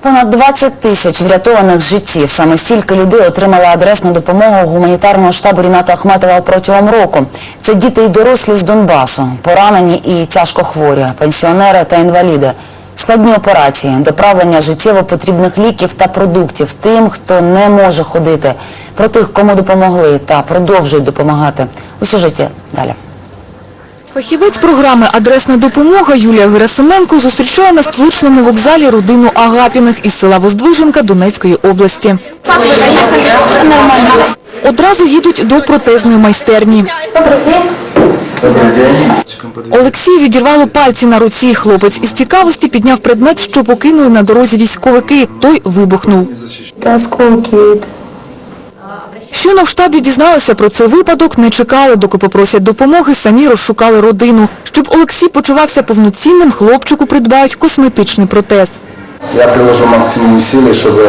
Понад 20 тисяч врятованих життів. Саме стільки людей отримали адресну допомогу гуманітарного штабу Ріната Ахметова протягом року. Це діти і дорослі з Донбасу, поранені і тяжко хворі, пенсіонери та інваліди. Складні операції, доправлення життєво потрібних ліків та продуктів тим, хто не може ходити, про тих, кому допомогли та продовжують допомагати. У сюжеті далі. Фахівець програми Адресна допомога Юлія Герасименко зустрічає на столичному вокзалі родину Агапіних із села Воздвиженка Донецької області. Одразу їдуть до протезної майстерні. Олексію відірвало пальці на руці. Хлопець із цікавості підняв предмет, що покинули на дорозі військовики. Той вибухнув. Это осколки. Это... Щойно в штабі дізналися про цей випадок, не чекали, доки попросять допомоги, самі розшукали родину. Щоб Олексій почувався повноцінним, хлопчику придбають косметичний протез. Я приложу максимум силы, чтобы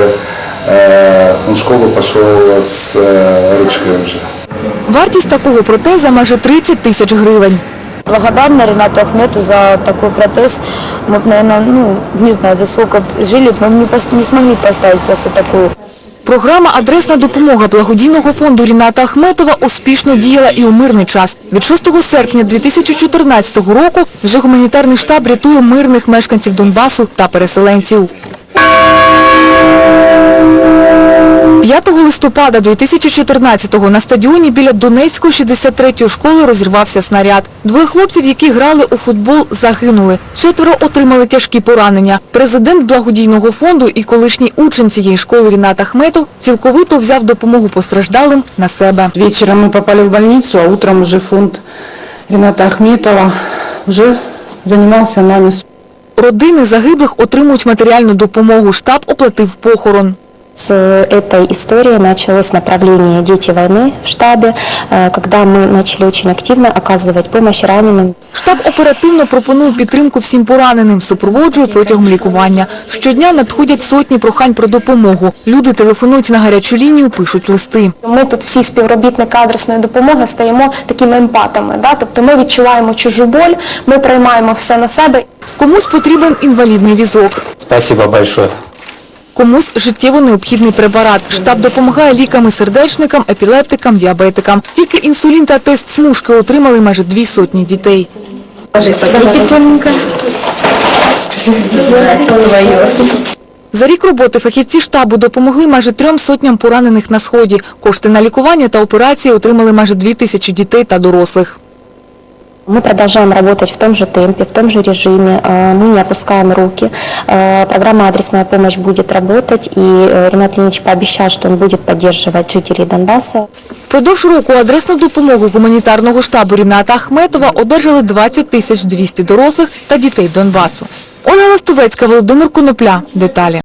э, он в школу пошел с э, ручкой уже. Вартість такого протеза майже 30 тисяч гривень. Благодарна Ренату Ахмету за такой протез. Мы бы, наверное, ну, не знаю, за сколько б жили, мы бы не, пос- не смогли поставить просто такую. Програма «Адресна допомога» благодійного фонду Ріната Ахметова успішно діяла і у мирний час. Від 6 серпня 2014 року вже гуманітарний штаб рятує мирних мешканців Донбасу та переселенців. Листопада 2014-го на стадіоні біля Донецької 63-ї школи розірвався снаряд. Двоє хлопців, які грали у футбол, загинули. Четверо отримали тяжкі поранення. Президент благодійного фонду і колишній учень цієї школи Рінат Ахметов цілковито взяв допомогу постраждалим на себе. Вечером мы попали в больницу, а утром уже фонд Рената Ахметова уже занимался нами. Родини загиблих отримують матеріальну допомогу. Штаб оплатив похорон. С этой истории началось направление «Дети войны» в штабе, э, когда мы начали очень активно оказывать помощь раненым. Штаб оперативно пропонує підтримку всім пораненим, супроводжує протягом лікування. Щодня надходять сотні прохань про допомогу. Люди телефонують на гарячу лінію, пишуть листи. Ми тут всі співробітники адресної допомоги стаємо такими емпатами. Да? Тобто ми відчуваємо чужу боль, ми приймаємо все на себе. Комусь потрібен інвалідний візок, Спасибо большое. комусь життєво необхідний препарат. Штаб допомагає ліками сердечникам, епілептикам, діабетикам. Тільки інсулін та тест смужки отримали майже дві сотні дітей. За рік роботи фахівці штабу допомогли майже трьом сотням поранених на сході. Кошти на лікування та операції отримали майже дві тисячі дітей та дорослих. Мы продолжаем работать в том же темпе, в том же режиме, э, мы не опускаем руки. Э, Программа «Адресная помощь» будет работать, и э, Ренат Ильич пообещал, что он будет поддерживать жителей Донбасса. Впродовж року адресну допомогу гуманітарного штабу Ріната Ахметова одержали 20 тисяч 200 дорослих та дітей Донбасу. Ольга Ластовецька, Володимир Конопля. Деталі.